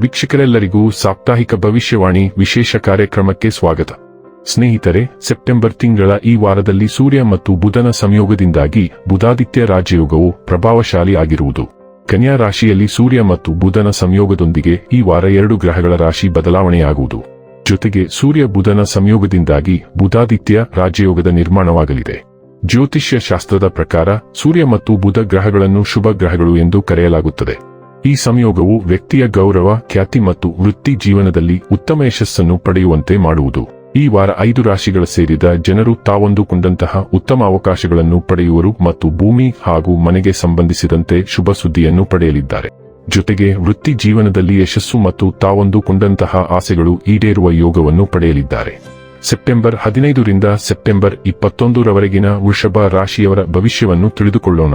ವೀಕ್ಷಕರೆಲ್ಲರಿಗೂ ಸಾಪ್ತಾಹಿಕ ಭವಿಷ್ಯವಾಣಿ ವಿಶೇಷ ಕಾರ್ಯಕ್ರಮಕ್ಕೆ ಸ್ವಾಗತ. ಸ್ನೇಹಿತರೆ, ಸೆಪ್ಟೆಂಬರ್ ತಿಂಗಳ ಈ ವಾರದಲ್ಲಿ ಸೂರ್ಯ ಮತ್ತು ಬುಧನ ಸಂಯೋಗದಿಂದಾಗಿ ಬುಧಾದಿತ್ಯ ರಾಜಯೋಗವು ಪ್ರಭಾವಶಾಲಿ ಆಗಿರುವುದು. ಕನ್ಯಾ ರಾಶಿಯಲ್ಲಿ ಸೂರ್ಯ ಮತ್ತು ಬುಧನ ಸಂಯೋಗದೊಂದಿಗೆ ಈ ವಾರ ಎರಡು ಗ್ರಹಗಳ ರಾಶಿ ಬದಲಾವಣೆಯಾಗುವುದು. ಜೊತೆಗೆ ಸೂರ್ಯ ಬುಧನ ಸಂಯೋಗದಿಂದಾಗಿ ಬುಧಾದಿತ್ಯ ರಾಜಯೋಗದ ನಿರ್ಮಾಣವಾಗಲಿದೆ. ಜ್ಯೋತಿಷ್ಯ ಶಾಸ್ತ್ರದ ಪ್ರಕಾರ ಸೂರ್ಯ ಮತ್ತು ಬುಧ ಗ್ರಹಗಳನ್ನು ಶುಭ ಗ್ರಹಗಳು ಎಂದು ಕರೆಯಲಾಗುತ್ತದೆ. ಈ ಸಂಯೋಗವು ವ್ಯಕ್ತಿಯ ಗೌರವ, ಖ್ಯಾತಿ ಮತ್ತು ವೃತ್ತಿ ಜೀವನದಲ್ಲಿ ಉತ್ತಮ ಯಶಸ್ಸನ್ನು ಪಡೆಯುವಂತೆ ಮಾಡುವುದು. ಈ ವಾರ ಐದು ರಾಶಿಗಳ ಸೇರಿದ ಜನರು ತಾವೊಂದುಕೊಂಡಂತಹ ಉತ್ತಮ ಅವಕಾಶಗಳನ್ನು ಪಡೆಯುವರು ಮತ್ತು ಭೂಮಿ ಹಾಗೂ ಮನೆಗೆ ಸಂಬಂಧಿಸಿದಂತೆ ಶುಭ ಸುದ್ದಿಯನ್ನು ಪಡೆಯಲಿದ್ದಾರೆ. ಜೊತೆಗೆ ವೃತ್ತಿ ಜೀವನದಲ್ಲಿ ಯಶಸ್ಸು ಮತ್ತು ತಾವೊಂದುಕೊಂಡಂತಹ ಆಸೆಗಳು ಈಡೇರುವ ಯೋಗವನ್ನು ಪಡೆಯಲಿದ್ದಾರೆ. ಸೆಪ್ಟೆಂಬರ್ ಹದಿನೈದರಿಂದ ಸೆಪ್ಟೆಂಬರ್ ಇಪ್ಪತ್ತೊಂದರವರೆಗಿನ ವೃಷಭ ರಾಶಿಯವರ ಭವಿಷ್ಯವನ್ನು ತಿಳಿದುಕೊಳ್ಳೋಣ.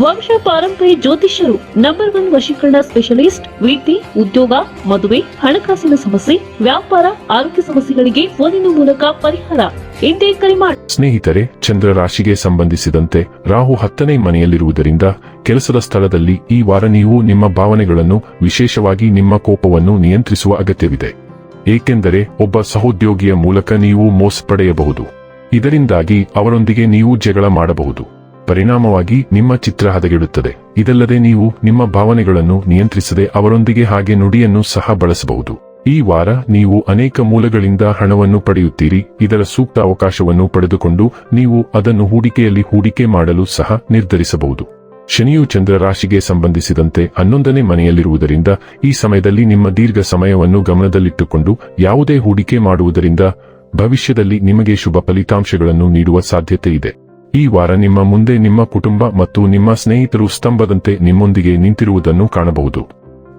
ವಂಶ ಪಾರಂಪರ್ಯ ಜ್ಯೋತಿಷ್ಯರು ನಂಬರ್ ಒನ್ ವಶೀಕರಣ ಸ್ಪೆಷಲಿಸ್ಟ್ ವೀತಿ ಉದ್ಯೋಗ, ಮದುವೆ, ಹಣಕಾಸಿನ ಸಮಸ್ಯೆ, ವ್ಯಾಪಾರ, ಆರೋಗ್ಯ ಸಮಸ್ಯೆಗಳಿಗೆ ಫೋನಿನ ಮೂಲಕ ಪರಿಹಾರ. ಇಂದೇ ಕರೆ ಮಾಡಿ ಸ್ನೇಹಿತರೆ, ಚಂದ್ರ ರಾಶಿಗೆ ಸಂಬಂಧಿಸಿದಂತೆ ರಾಹು ಹತ್ತನೇ ಮನೆಯಲ್ಲಿರುವುದರಿಂದ ಕೆಲಸದ ಸ್ಥಳದಲ್ಲಿ ಈ ವಾರ ನೀವು ನಿಮ್ಮ ಭಾವನೆಗಳನ್ನು ವಿಶೇಷವಾಗಿ ನಿಮ್ಮ ಕೋಪವನ್ನು ನಿಯಂತ್ರಿಸುವ ಅಗತ್ಯವಿದೆ. ಏಕೆಂದರೆ ಒಬ್ಬ ಸಹೋದ್ಯೋಗಿಯ ಮೂಲಕ ನೀವು ಮೋಸ ಪಡೆಯಬಹುದು. ಇದರಿಂದಾಗಿ ಅವರೊಂದಿಗೆ ನೀವು ಜಗಳ ಮಾಡಬಹುದು. ಪರಿಣಾಮವಾಗಿ ನಿಮ್ಮ ಚಿತ್ರ ಹದಗೆಡುತ್ತದೆ. ಇದಲ್ಲದೆ ನೀವು ನಿಮ್ಮ ಭಾವನೆಗಳನ್ನು ನಿಯಂತ್ರಿಸದೆ ಅವರೊಂದಿಗೆ ಹಾಗೆ ನುಡಿಯನ್ನು ಸಹ ಬಳಸಬಹುದು. ಈ ವಾರ ನೀವು ಅನೇಕ ಮೂಲಗಳಿಂದ ಹಣವನ್ನು ಪಡೆಯುತ್ತೀರಿ. ಇದರ ಸೂಕ್ತ ಅವಕಾಶವನ್ನು ಪಡೆದುಕೊಂಡು ನೀವು ಅದನ್ನು ಹೂಡಿಕೆಯಲ್ಲಿ ಹೂಡಿಕೆ ಮಾಡಲು ಸಹ ನಿರ್ಧರಿಸಬಹುದು. ಶನಿಯು ಚಂದ್ರ ರಾಶಿಗೆ ಸಂಬಂಧಿಸಿದಂತೆ ಹನ್ನೊಂದನೇ ಮನೆಯಲ್ಲಿರುವುದರಿಂದ ಈ ಸಮಯದಲ್ಲಿ ನಿಮ್ಮ ದೀರ್ಘ ಸಮಯವನ್ನು ಗಮನದಲ್ಲಿಟ್ಟುಕೊಂಡು ಯಾವುದೇ ಹೂಡಿಕೆ ಮಾಡುವುದರಿಂದ ಭವಿಷ್ಯದಲ್ಲಿ ನಿಮಗೆ ಶುಭ ಫಲಿತಾಂಶಗಳನ್ನು ನೀಡುವ ಸಾಧ್ಯತೆ ಇದೆ. ಈ ವಾರ ನಿಮ್ಮ ಮುಂದೆ ನಿಮ್ಮ ಕುಟುಂಬ ಮತ್ತು ನಿಮ್ಮ ಸ್ನೇಹಿತರು ಸ್ತಂಭದಂತೆ ನಿಮ್ಮೊಂದಿಗೆ ನಿಂತಿರುವುದನ್ನು ಕಾಣಬಹುದು.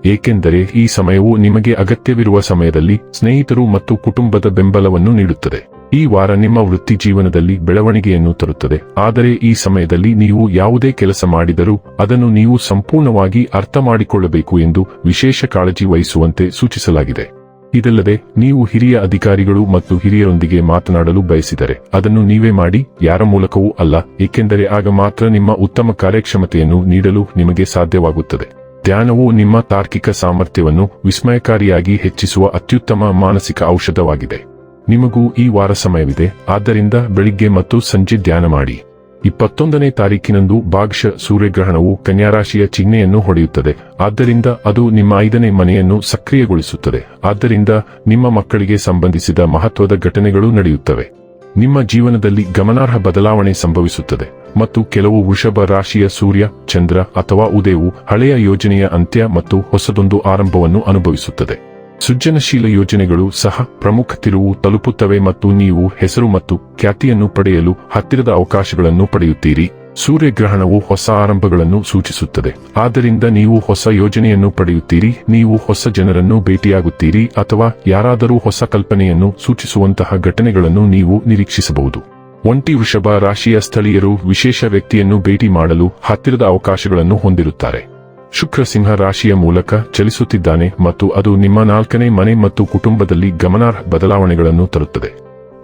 ಏಕೆಂದರೆ ಈ ಸಮಯವು ನಿಮಗೆ ಅಗತ್ಯವಿರುವ ಸಮಯದಲ್ಲಿ ಸ್ನೇಹಿತರು ಮತ್ತು ಕುಟುಂಬದ ಬೆಂಬಲವನ್ನು ನೀಡುತ್ತದೆ. ಈ ವಾರ ನಿಮ್ಮ ವೃತ್ತಿ ಜೀವನದಲ್ಲಿ ಬೆಳವಣಿಗೆಯನ್ನು ತರುತ್ತದೆ. ಆದರೆ ಈ ಸಮಯದಲ್ಲಿ ನೀವು ಯಾವುದೇ ಕೆಲಸ ಮಾಡಿದರೂ ಅದನ್ನು ನೀವು ಸಂಪೂರ್ಣವಾಗಿ ಅರ್ಥ ಮಾಡಿಕೊಳ್ಳಬೇಕು ಎಂದು ವಿಶೇಷ ಕಾಳಜಿ ವಹಿಸುವಂತೆ ಸೂಚಿಸಲಾಗಿದೆ. ಇದಲ್ಲದೆ, ನೀವು ಹಿರಿಯ ಅಧಿಕಾರಿಗಳು ಮತ್ತು ಹಿರಿಯರೊಂದಿಗೆ ಮಾತನಾಡಲು ಬಯಸಿದರೆ, ಅದನ್ನು ನೀವೇ ಮಾಡಿ, ಯಾರ ಮೂಲಕವೂ ಅಲ್ಲ, ಏಕೆಂದರೆ ಆಗ ಮಾತ್ರ ನಿಮ್ಮ ಉತ್ತಮ ಕಾರ್ಯಕ್ಷಮತೆಯನ್ನು ನೀಡಲು ನಿಮಗೆ ಸಾಧ್ಯವಾಗುತ್ತದೆ. ಧ್ಯಾನವು ನಿಮ್ಮ ತಾರ್ಕಿಕ ಸಾಮರ್ಥ್ಯವನ್ನು ವಿಸ್ಮಯಕಾರಿಯಾಗಿ ಹೆಚ್ಚಿಸುವ ಅತ್ಯುತ್ತಮ ಮಾನಸಿಕ ಔಷಧವಾಗಿದೆ. ನಿಮಗೂ ಈ ವಾರ ಸಮಯವಿದೆ, ಆದ್ದರಿಂದ ಬೆಳಿಗ್ಗೆ ಮತ್ತು ಸಂಜೆ ಧ್ಯಾನ ಮಾಡಿ. ಇಪ್ಪತ್ತೊಂದನೇ ತಾರೀಕಿನಂದು ಭಾಗ್ಯ ಸೂರ್ಯಗ್ರಹಣವು ಕನ್ಯಾರಾಶಿಯ ಚಿಹ್ನೆಯನ್ನು ಹೊಡೆಯುತ್ತದೆ. ಆದ್ದರಿಂದ ಅದು ನಿಮ್ಮ ಐದನೇ ಮನೆಯನ್ನು ಸಕ್ರಿಯಗೊಳಿಸುತ್ತದೆ. ಆದ್ದರಿಂದ ನಿಮ್ಮ ಮಕ್ಕಳಿಗೆ ಸಂಬಂಧಿಸಿದ ಮಹತ್ವದ ಘಟನೆಗಳು ನಡೆಯುತ್ತವೆ. ನಿಮ್ಮ ಜೀವನದಲ್ಲಿ ಗಮನಾರ್ಹ ಬದಲಾವಣೆ ಸಂಭವಿಸುತ್ತದೆ. ಮತ್ತು ಕೆಲವು ವೃಷಭ ರಾಶಿಯ ಸೂರ್ಯ, ಚಂದ್ರ ಅಥವಾ ಉದಯವು ಹಳೆಯ ಯೋಜನೆಯ ಅಂತ್ಯ ಮತ್ತು ಹೊಸದೊಂದು ಆರಂಭವನ್ನು ಅನುಭವಿಸುತ್ತದೆ. ಸೃಜನಶೀಲ ಯೋಜನೆಗಳು ಸಹ ಪ್ರಮುಖ ತಿರುವು ತಲುಪುತ್ತವೆ ಮತ್ತು ನೀವು ಹೆಸರು ಮತ್ತು ಖ್ಯಾತಿಯನ್ನು ಪಡೆಯಲು ಹತ್ತಿರದ ಅವಕಾಶಗಳನ್ನು ಪಡೆಯುತ್ತೀರಿ. ಸೂರ್ಯಗ್ರಹಣವು ಹೊಸ ಆರಂಭಗಳನ್ನು ಸೂಚಿಸುತ್ತದೆ. ಆದ್ದರಿಂದ ನೀವು ಹೊಸ ಯೋಜನೆಯನ್ನು ಪಡೆಯುತ್ತೀರಿ. ನೀವು ಹೊಸ ಜನರನ್ನು ಭೇಟಿಯಾಗುತ್ತೀರಿ ಅಥವಾ ಯಾರಾದರೂ ಹೊಸ ಕಲ್ಪನೆಯನ್ನು ಸೂಚಿಸುವಂತಹ ಘಟನೆಗಳನ್ನು ನೀವು ನಿರೀಕ್ಷಿಸಬಹುದು. ಒಂಟಿ ವೃಷಭ ರಾಶಿಯ ಸ್ಥಳೀಯರು ವಿಶೇಷ ವ್ಯಕ್ತಿಯನ್ನು ಭೇಟಿ ಮಾಡಲು ಹತ್ತಿರದ ಅವಕಾಶಗಳನ್ನು ಹೊಂದಿರುತ್ತಾರೆ. ಶುಕ್ರ ಸಿಂಹ ರಾಶಿಯ ಮೂಲಕ ಚಲಿಸುತ್ತಿದ್ದಾನೆ ಮತ್ತು ಅದು ನಿಮ್ಮ ನಾಲ್ಕನೇ ಮನೆ ಮತ್ತು ಕುಟುಂಬದಲ್ಲಿ ಗಮನಾರ್ಹ ಬದಲಾವಣೆಗಳನ್ನು ತರುತ್ತದೆ.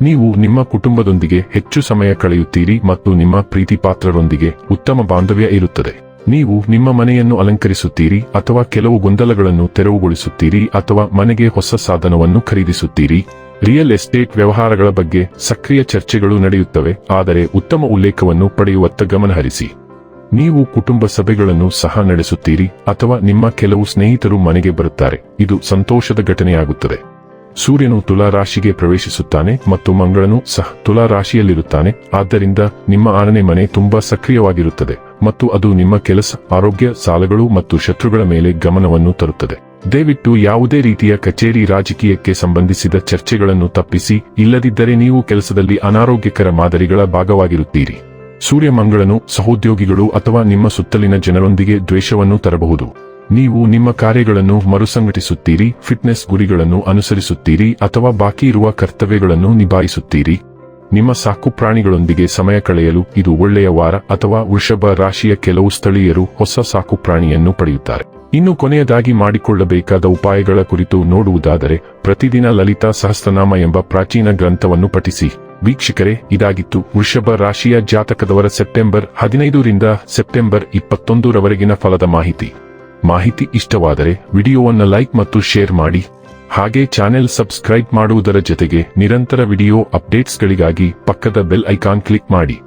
ನೀವು ನಿಮ್ಮ ಕುಟುಂಬದೊಂದಿಗೆ ಹೆಚ್ಚು ಸಮಯ ಕಳೆಯುತ್ತೀರಿ ಮತ್ತು ನಿಮ್ಮ ಪ್ರೀತಿ ಪಾತ್ರರೊಂದಿಗೆ ಉತ್ತಮ ಬಾಂಧವ್ಯ ಇರುತ್ತದೆ. ನೀವು ನಿಮ್ಮ ಮನೆಯನ್ನು ಅಲಂಕರಿಸುತ್ತೀರಿ ಅಥವಾ ಕೆಲವು ಗೊಂದಲಗಳನ್ನು ತೆರವುಗೊಳಿಸುತ್ತೀರಿ ಅಥವಾ ಮನೆಗೆ ಹೊಸ ಸಾಧನವನ್ನು ಖರೀದಿಸುತ್ತೀರಿ. ರಿಯಲ್ ಎಸ್ಟೇಟ್ ವ್ಯವಹಾರಗಳ ಬಗ್ಗೆ ಸಕ್ರಿಯ ಚರ್ಚೆಗಳು ನಡೆಯುತ್ತವೆ, ಆದರೆ ಉತ್ತಮ ಉಲ್ಲೇಖವನ್ನು ಪಡೆಯುವತ್ತ ಗಮನಹರಿಸಿ. ನೀವು ಕುಟುಂಬ ಸಭೆಗಳನ್ನು ಸಹ ನಡೆಸುತ್ತೀರಿ ಅಥವಾ ನಿಮ್ಮ ಕೆಲವು ಸ್ನೇಹಿತರು ಮನೆಗೆ ಬರುತ್ತಾರೆ. ಇದು ಸಂತೋಷದ ಘಟನೆಯಾಗುತ್ತದೆ. ಸೂರ್ಯನು ತುಲಾ ರಾಶಿಗೆ ಪ್ರವೇಶಿಸುತ್ತಾನೆ ಮತ್ತು ಮಂಗಳನು ಸಹ ತುಲಾ ರಾಶಿಯಲ್ಲಿರುತ್ತಾನೆ ಆದ್ದರಿಂದ ನಿಮ್ಮ ಆರನೇ ಮನೆ ತುಂಬಾ ಸಕ್ರಿಯವಾಗಿರುತ್ತದೆ ಮತ್ತು ಅದು ನಿಮ್ಮ ಕೆಲಸ, ಆರೋಗ್ಯ, ಸಾಲಗಳು ಮತ್ತು ಶತ್ರುಗಳ ಮೇಲೆ ಗಮನವನ್ನು ತರುತ್ತದೆ. ದಯವಿಟ್ಟು ಯಾವುದೇ ರೀತಿಯ ಕಚೇರಿ ರಾಜಕೀಯಕ್ಕೆ ಸಂಬಂಧಿಸಿದ ಚರ್ಚೆಗಳನ್ನು ತಪ್ಪಿಸಿ, ಇಲ್ಲದಿದ್ದರೆ ನೀವು ಕೆಲಸದಲ್ಲಿ ಅನಾರೋಗ್ಯಕರ ಮಾದರಿಗಳ ಭಾಗವಾಗಿರುತ್ತೀರಿ. ಸೂರ್ಯ ಮಂಗಳನು ಸಹೋದ್ಯೋಗಿಗಳು ಅಥವಾ ನಿಮ್ಮ ಸುತ್ತಲಿನ ಜನರೊಂದಿಗೆ ದ್ವೇಷವನ್ನು ತರಬಹುದು. ನೀವು ನಿಮ್ಮ ಕಾರ್ಯಗಳನ್ನು ಮರುಸಂಘಟಿಸುತ್ತೀರಿ, ಫಿಟ್ನೆಸ್ ಗುರಿಗಳನ್ನು ಅನುಸರಿಸುತ್ತೀರಿ ಅಥವಾ ಬಾಕಿ ಇರುವ ಕರ್ತವ್ಯಗಳನ್ನು ನಿಭಾಯಿಸುತ್ತೀರಿ. ನಿಮ್ಮ ಸಾಕುಪ್ರಾಣಿಗಳೊಂದಿಗೆ ಸಮಯ ಕಳೆಯಲು ಇದು ಒಳ್ಳೆಯ ವಾರ ಅಥವಾ ವೃಷಭ ರಾಶಿಯ ಕೆಲವು ಸ್ಥಳೀಯರು ಹೊಸ ಸಾಕುಪ್ರಾಣಿಯನ್ನು ಪಡೆಯುತ್ತಾರೆ. ಇನ್ನು ಕೊನೆಯದಾಗಿ ಮಾಡಿಕೊಳ್ಳಬೇಕಾದ ಉಪಾಯಗಳ ಕುರಿತು ನೋಡುವುದಾದರೆ ಪ್ರತಿದಿನ ಲಲಿತಾ ಸಹಸ್ರನಾಮ ಎಂಬ ಪ್ರಾಚೀನ ಗ್ರಂಥವನ್ನು ಪಠಿಸಿ. ವೀಕ್ಷಕರೇ, ಇದಾಗಿತ್ತು ವೃಷಭ ರಾಶಿಯ ಜಾತಕದವರ ಸೆಪ್ಟೆಂಬರ್ ಹದಿನೈದರಿಂದ ಸೆಪ್ಟೆಂಬರ್ ಇಪ್ಪತ್ತೊಂದರವರೆಗಿನ ಫಲದ ಮಾಹಿತಿ. ಮಾಹಿತಿ ಇಷ್ಟವಾದರೆ ವಿಡಿಯೋವನ್ನು ಲೈಕ್ ಮತ್ತು ಶೇರ್ ಮಾಡಿ. ಹಾಗೆ ಚಾನೆಲ್ ಸಬ್ಸ್ಕ್ರೈಬ್ ಮಾಡುವುದರ ಜೊತೆಗೆ ನಿರಂತರ ವಿಡಿಯೋ ಅಪ್ಡೇಟ್ಸ್ಗಳಿಗಾಗಿ ಪಕ್ಕದ ಬೆಲ್ ಐಕಾನ್ ಕ್ಲಿಕ್ ಮಾಡಿ.